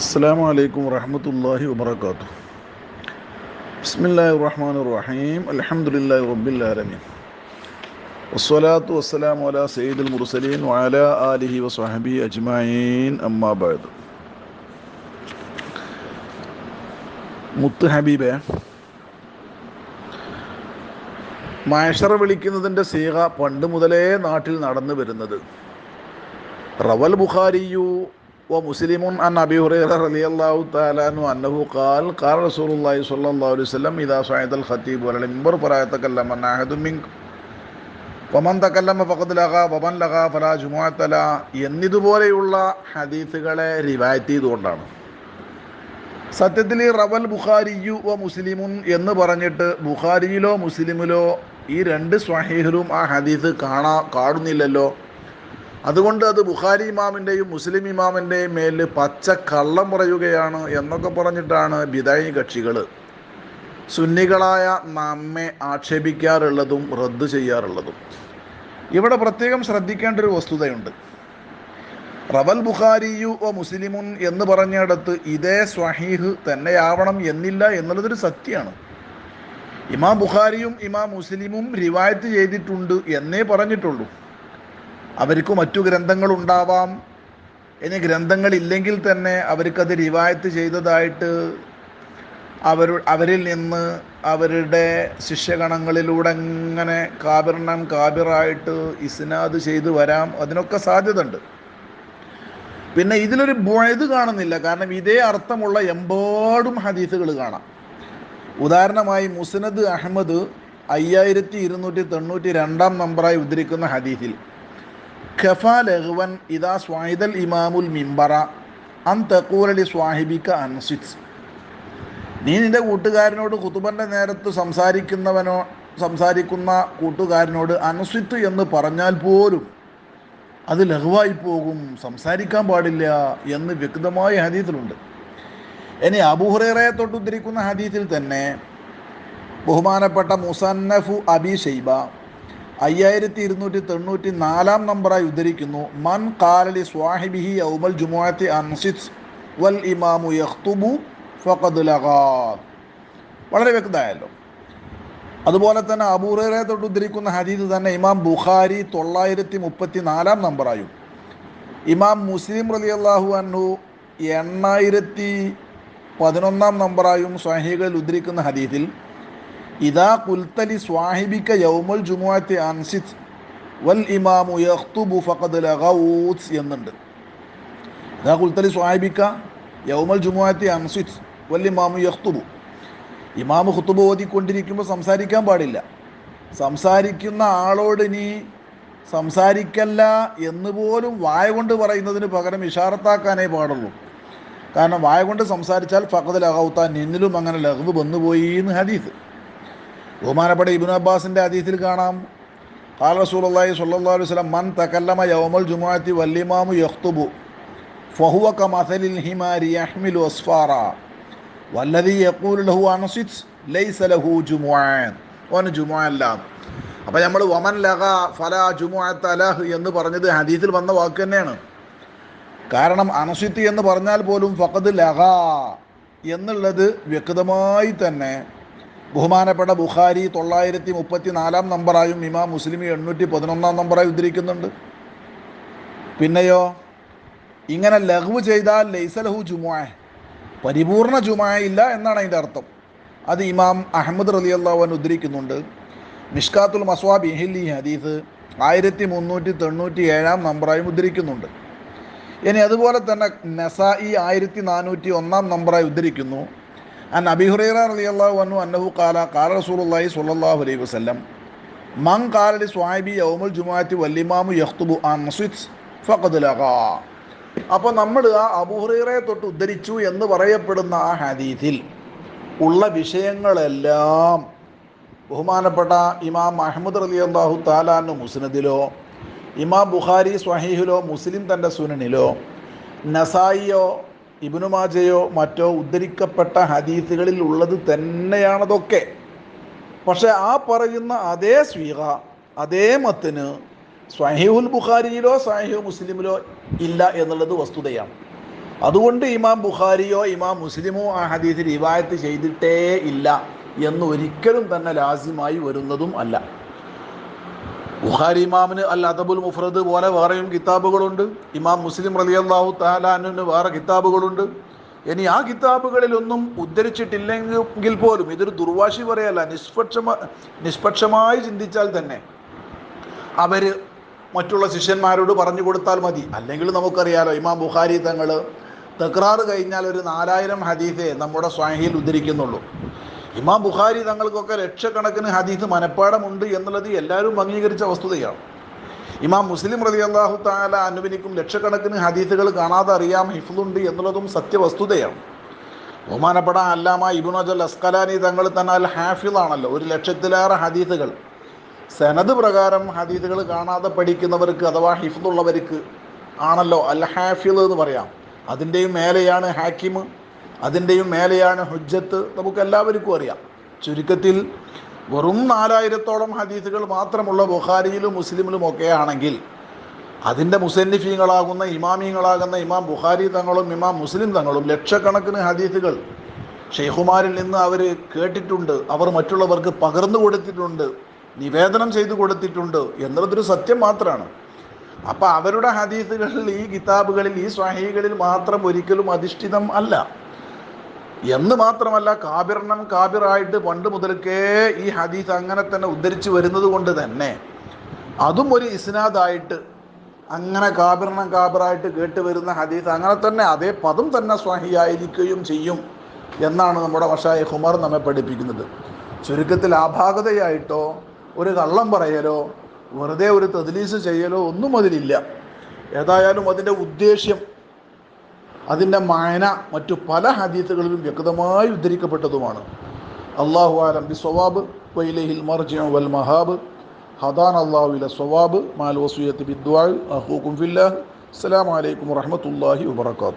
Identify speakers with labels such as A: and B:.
A: അസ്സാം വലൈക്കും വാഹമത്തല്ലാഹി വാത്തു ബിസ്മില്ലാഹി റഹ്മാൻ റഹീം. അലഹമുല്ലാ റബ്ബില്ലാലമീൻ വസ്സലാത്തു വസ്സലാം അല സയ്യിദുൽ മുർസലീൻ വാല ആലിഹി വസ്ഹബി അജ്മായീൻ അമ്മാബാദ് മുത്ത് ഹബീബ മാഷറ വിളിക്കുന്നതിന്റെ സീഹ പണ്ട് മുതലേ നാട്ടിൽ നടന്നു വരുന്നത്. റവൽ ബുഖാരിയു ومسلم عن ابي هريره رضي الله تعالى عنه انه قال قال رسول الله صلى الله عليه وسلم اذا صعد الخطيب على المنبر فلا يتكلم عن احد منكم ومن تكلم فقد لغى ومن لغى فلا جمعة له എന്നിതുപോലെയുള്ള ഹദീസുകളെ റിവായത്ത് ചെയ്തുകൊണ്ടാണ് സത്യത്തിൽ ഈ റവൽ ബുഖാരിയു വ മുസ്ലിമുൻ എന്ന് പറഞ്ഞിട്ട് ബുഖാരിയിലോ മുസ്ലിമിലോ ഈ രണ്ട് സ്വഹീഹിലും ആ ഹദീസ് കാണാ കാണുന്നില്ലല്ലോ അതുകൊണ്ട് അത് ബുഖാരി ഇമാമിന്റെയും മുസ്ലിം ഇമാമിന്റെയും മേൽ പച്ച കള്ളം പറയുകയാണ് എന്നൊക്കെ പറഞ്ഞിട്ടാണ് ബിദായി കക്ഷികൾ സുന്നികളായ നമ്മെ ആക്ഷേപിക്കാറുള്ളതും റദ്ദ് ചെയ്യാറുള്ളതും. ഇവിടെ പ്രത്യേകം ശ്രദ്ധിക്കേണ്ട ഒരു വസ്തുതയുണ്ട്. റവൽ ബുഖാരിയു ഒ മുസ്ലിമുൻ എന്ന് പറഞ്ഞിടത്ത് ഇതേ സ്വഹീഹ് തന്നെയാവണം എന്നില്ല എന്നുള്ളതൊരു സത്യമാണ്. ഇമാം ബുഖാരിയും ഇമാം മുസ്ലിമും റിവായത്ത് ചെയ്തിട്ടുണ്ട് എന്നേ പറഞ്ഞിട്ടുള്ളൂ. അവർക്ക് മറ്റു ഗ്രന്ഥങ്ങൾ ഉണ്ടാവാം ഇനി ഗ്രന്ഥങ്ങളില്ലെങ്കിൽ തന്നെ അവർക്കത് റിവായത്ത് ചെയ്തതായിട്ട് അവർ അവരിൽ നിന്ന് അവരുടെ ശിഷ്യഗണങ്ങളിലൂടെ ഇങ്ങനെ കാബിർണം കാബിറായിട്ട് ഇസ്നാദ് ചെയ്തു വരാം. അതിനൊക്കെ സാധ്യത ഉണ്ട് പിന്നെ ഇതിലൊരു ബുഴത് കാണുന്നില്ല. കാരണം ഇതേ അർത്ഥമുള്ള എമ്പാടും ഹദീസുകൾ കാണാം. ഉദാഹരണമായി മുസ്നദ് അഹമ്മദ് അയ്യായിരത്തി ഇരുന്നൂറ്റി തൊണ്ണൂറ്റി രണ്ടാം നമ്പറായി ഉദ്ധരിക്കുന്ന ഹദീസിൽ. ഖഫ ലഹ്വൻ ഇതാ സ്വാഹിദൽ ഇമാമുൽ മിംബറ അൻ സ്വാഹിബിക്ക അൻസിത്. നീ നിന്റെ കൂട്ടുകാരനോട് കുത്തുബന്റെ നേരത്ത് സംസാരിക്കുന്നവനോ സംസാരിക്കുന്ന കൂട്ടുകാരനോട് അനുസ്വിത്ത് എന്ന് പറഞ്ഞാൽ പോലും അത് ലഘുവായി പോകും സംസാരിക്കാൻ പാടില്ല എന്ന് വ്യക്തമായ ഹദീത്തിലുണ്ട്. ഇനി അബുഹുറേറയെ തൊട്ട് ഉദ്ധരിക്കുന്ന ഹദീസിൽ തന്നെ ബഹുമാനപ്പെട്ട മുസന്നഫു അബി ഷെയ്ബ അയ്യായിരത്തി ഇരുന്നൂറ്റി തൊണ്ണൂറ്റി നാലാം നമ്പറായി ഉദ്ധരിക്കുന്നു. മൻ കാലലി സ്വാഹിബിഹി ഔമൽ ജുമുഅത്തി അൻസിസ് വൽ ഇമാമു യഖ്തുബു ഫഖദ് ലഗാദ് വളരെ വ്യക്തമായല്ലോ. അതുപോലെ തന്നെ അബൂറയെ തൊട്ട് ഉദ്ധരിക്കുന്ന ഹദീദ് തന്നെ ഇമാം ബുഖാരി തൊള്ളായിരത്തി മുപ്പത്തി നാലാം നമ്പറായും. ഇമാം മുസ്ലിം റലി അള്ളാഹു അന്നു എണ്ണായിരത്തി പതിനൊന്നാം നമ്പറായും സ്വഹീകളിൽ ഉദ്ധരിക്കുന്ന ഹദീദിൽ ഇതാ കുൽത്തലി സ്വാഹിബിക്ക യൗമൽ ജുമുഅത്തി അൻസിത് വൽ ഇമാമു യഖ്തുബു ഫഖദ് ലഗൗസ് എന്നുണ്ട്. ഇതാ കുൽത്തലി സ്വാഹിബിക്ക യൗമൽ ജുമുഅത്തി അൻസിത് വൽ ഇമാമു യഖ്തുബു. ഇമാമ് ഖുത്തുബ് ഓതിക്കൊണ്ടിരിക്കുമ്പോൾ സംസാരിക്കാൻ പാടില്ല. സംസാരിക്കുന്ന ആളോട് നീ സംസാരിക്കല്ല എന്ന് പോലും വായ കൊണ്ട് പറയുന്നതിന് പകരം ഇഷാറത്താക്കാനേ പാടുള്ളൂ. കാരണം വായ കൊണ്ട് സംസാരിച്ചാൽ ഫഖദ് ലഹൗത്ത നിന്നിലും അങ്ങനെ ലഹബ് വന്നുപോയി എന്ന് ഹദീസ്. ബഹുമാനപ്പെട്ട ഇബിൻ അബ്ബാസിന്റെ ഹദീസിൽ കാണാം. കാല സ്വല്ലല്ലാഹു അലൈഹി വസല്ലം മൻ തകല്ലമ യൗമൽ ജുമാഅത്തി വല്ലിമാമു യഖ്തുബു ഫഹുവ കമസലിൽ ഹിമാരി യഹ്മിലു അസ്ഫാറ വല്ലദി യഖൂലു ലഹു അൻസിത് ലൈസ ലഹു ജുമുഅൻ. ഓന് ജുമുഅല്ല. അപ്പോൾ നമ്മൾ വമൻ ലഹ ഫല ജുമുഅത്ത് അലഹ് എന്ന് പറഞ്ഞത് ഹദീസിൽ വന്ന വാക്ക് തന്നെയാണ്. കാരണം അനസിത്ത് എന്ന് പറഞ്ഞാൽ പോലും ഫഖദ് ലഹ എന്നുള്ളത് വ്യക്തമായി തന്നെ ബഹുമാനപ്പെട്ട ബുഖാരി തൊള്ളായിരത്തി മുപ്പത്തി നാലാം നമ്പറായും ഇമാം മുസ്ലിം എണ്ണൂറ്റി പതിനൊന്നാം നമ്പറായി ഉദ്ധരിക്കുന്നുണ്ട്. പിന്നെയോ ഇങ്ങനെ ലഘു ചെയ്താൽ ലൈസലഹു ജുമുഅ പരിപൂർണ ജുമുഅ ഇല്ല എന്നാണ് അതിന്റെ അർത്ഥം. അത് ഇമാം അഹമ്മദ് റലി അള്ളാഹുൻ ഉദ്ധരിക്കുന്നുണ്ട്. മിഷ്കാത്തുൽ മസ്വാബ് ഇഹിലി ഹദീസ് ആയിരത്തി മുന്നൂറ്റി തൊണ്ണൂറ്റി ഏഴാം നമ്പറായും ഉദ്ധരിക്കുന്നുണ്ട്. ഇനി അതുപോലെ തന്നെ നസായി ആയിരത്തി നാനൂറ്റി ഒന്നാം നമ്പറായി ഉദ്ധരിക്കുന്നു. അൻ റളിയല്ലാഹു അൻഹു അന്നഹു അലൈഹി വല്ലിമാമു അപ്പോൾ നമ്മൾ ആ അബൂഹുറൈറയെ തൊട്ട് ഉദ്ധരിച്ചു എന്ന് പറയപ്പെടുന്ന ആ ഹദീസിൽ ഉള്ള വിഷയങ്ങളെല്ലാം ബഹുമാനപ്പെട്ട ഇമാം അഹമ്മദ് റലി അള്ളാഹു താലാനു മുസ്നദിലോ ഇമാം ബുഖാരി സ്വഹീഹിലോ മുസ്ലിം തന്റെ സുനനിലോ നസായിയോ ഇബിനുമാജയോ മറ്റോ ഉദ്ധരിക്കപ്പെട്ട ഹദീസുകളിൽ ഉള്ളത് തന്നെയാണതൊക്കെ. പക്ഷെ ആ പറയുന്ന അതേ സ്വീക അതേ മത്തിന് സ്വഹീഹുൽ ബുഖാരിയിലോ സ്വഹീഹു മുസ്ലിമിലോ ഇല്ല എന്നുള്ളത് വസ്തുതയാണ്. അതുകൊണ്ട് ഇമാം ബുഖാരിയോ ഇമാം മുസ്ലിമോ ആ ഹദീസ് റിവായത്ത് ചെയ്തിട്ടേ ഇല്ല എന്ന് ഒരിക്കലും തന്നെ ലാസിമായി വരുന്നതും അല്ല. ബുഖാരി ഇമാമിന് അൽ അദബുൽ മുഫ്രദ് പോലെ വേറെയും കിതാബുകളുണ്ട്. ഇമാം മുസ്ലിം റലിയല്ലാഹു താലാനുവിന് വേറെ കിതാബുകളുണ്ട്. ഇനി ആ കിതാബുകളിലൊന്നും ഉദ്ധരിച്ചിട്ടില്ലെങ്കിൽ പോലും ഇതൊരു ദുർവാശി പറയല്ല. നിഷ്പക്ഷമ നിഷ്പക്ഷമായി ചിന്തിച്ചാൽ തന്നെ അവർ മറ്റുള്ള ശിഷ്യന്മാരോട് പറഞ്ഞു കൊടുത്താൽ മതി. അല്ലെങ്കിൽ നമുക്കറിയാലോ ഇമാം ബുഖാരി തങ്ങൾ തക്രാറ് കഴിഞ്ഞാൽ ഒരു നാലായിരം ഹദീഫെ നമ്മുടെ സ്വാഹിയിൽ ഉദ്ധരിക്കുന്നുള്ളൂ. ഇമാം ബുഖാരി തങ്ങൾക്കൊക്കെ ലക്ഷക്കണക്കിന് ഹദീസ് മനഃപ്പാടമുണ്ട് എന്നുള്ളത് എല്ലാവരും അംഗീകരിച്ച വസ്തുതയാണ്. ഇമാം മുസ്ലിം റതി അള്ളാഹു താല അനുവിനിക്കും ലക്ഷക്കണക്കിന് ഹദീസുകൾ കാണാതെ അറിയാം ഹിഫുണ്ട് എന്നുള്ളതും സത്യവസ്തുതയാണ്. ബഹുമാനപ്പെട്ട അല്ലാമ ഇബുനജൽ അസ്കലാനി തങ്ങൾ തന്നെ അൽ ഹാഫിളാണല്ലോ ഒരു ലക്ഷത്തിലേറെ ഹദീസുകൾ. സനത് പ്രകാരം ഹദീസുകൾ കാണാതെ പഠിക്കുന്നവർക്ക് അഥവാ ഹിഫുള്ളവർക്ക് ആണല്ലോ അൽ ഹാഫിൾ എന്ന് പറയാം. അതിന്റെയും മേലെയാണ് ഹാക്കിം അതിന്റെയും മേലെയാണ് ഹുജ്ജത്ത്. നമുക്ക് എല്ലാവർക്കും അറിയാം. ചുരുക്കത്തിൽ വെറും നാലായിരത്തോളം ഹദീസുകൾ മാത്രമുള്ള ബുഖാരിയിലും മുസ്ലിമിലും ഒക്കെ ആണെങ്കിൽ അതിന്റെ മുസന്നിഫീങ്ങളാകുന്ന ഇമാമിങ്ങളാകുന്ന ഇമാം ബുഖാരി തങ്ങളും ഇമാം മുസ്ലിം തങ്ങളും ലക്ഷക്കണക്കിന് ഹദീസുകൾ ഷെയ്ഖുമാരിൽ നിന്ന് അവർ കേട്ടിട്ടുണ്ട്. അവർ മറ്റുള്ളവർക്ക് പകർന്നു കൊടുത്തിട്ടുണ്ട്. നിവേദനം ചെയ്തു കൊടുത്തിട്ടുണ്ട് എന്നുള്ളതൊരു സത്യം മാത്രമാണ് അപ്പം അവരുടെ ഹദീസുകളിൽ ഈ കിതാബുകളിൽ ഈ സ്വാഹികളിൽ മാത്രം ഒരിക്കലും അധിഷ്ഠിതം അല്ല. എന്ന് മാത്രമല്ല കാബിർണം കാബിറായിട്ട് പണ്ട് മുതൽക്കേ ഈ ഹദീസ് അങ്ങനെ തന്നെ ഉദ്ധരിച്ചു വരുന്നത് കൊണ്ട് തന്നെ അതും ഒരു ഇസ്നാദായിട്ട് അങ്ങനെ കാബിർണം കാബിറായിട്ട് കേട്ട് വരുന്ന ഹദീസ് അങ്ങനെ തന്നെ അതേ പദം തന്നെ സ്വാഹിയായിരിക്കുകയും ചെയ്യും എന്നാണ് നമ്മുടെ വഷായ ഹുമർ നമ്മെ പഠിപ്പിക്കുന്നത്. ചുരുക്കത്തിൽ ആഭാഗതയായിട്ടോ ഒരു കള്ളം പറയലോ വെറുതെ ഒരു തദ്ലീസ് ചെയ്യലോ ഒന്നും അതിലില്ല. ഏതായാലും അതിന്റെ ഉദ്ദേശ്യം അതിന്റെ മായന മറ്റു പല ഹദീത്തുകളിലും വ്യക്തമായി ഉദ്ധരിക്കപ്പെട്ടതുമാണ്. അള്ളാഹു ആലം ബി സ്വവാബ് വൈലഹിൽ മർജിയ വൽ മഹാബ്. ഹദാൻ ഇല സ്വവാബ് മാൽ വസൂയത്ത് ബിദ്വാൾ അഹൂക്കും ഫില്ലാഹ്. അസ്സലാമു അലൈക്കും വറഹ്മത്തുള്ളാഹി വബറകാതുഹു.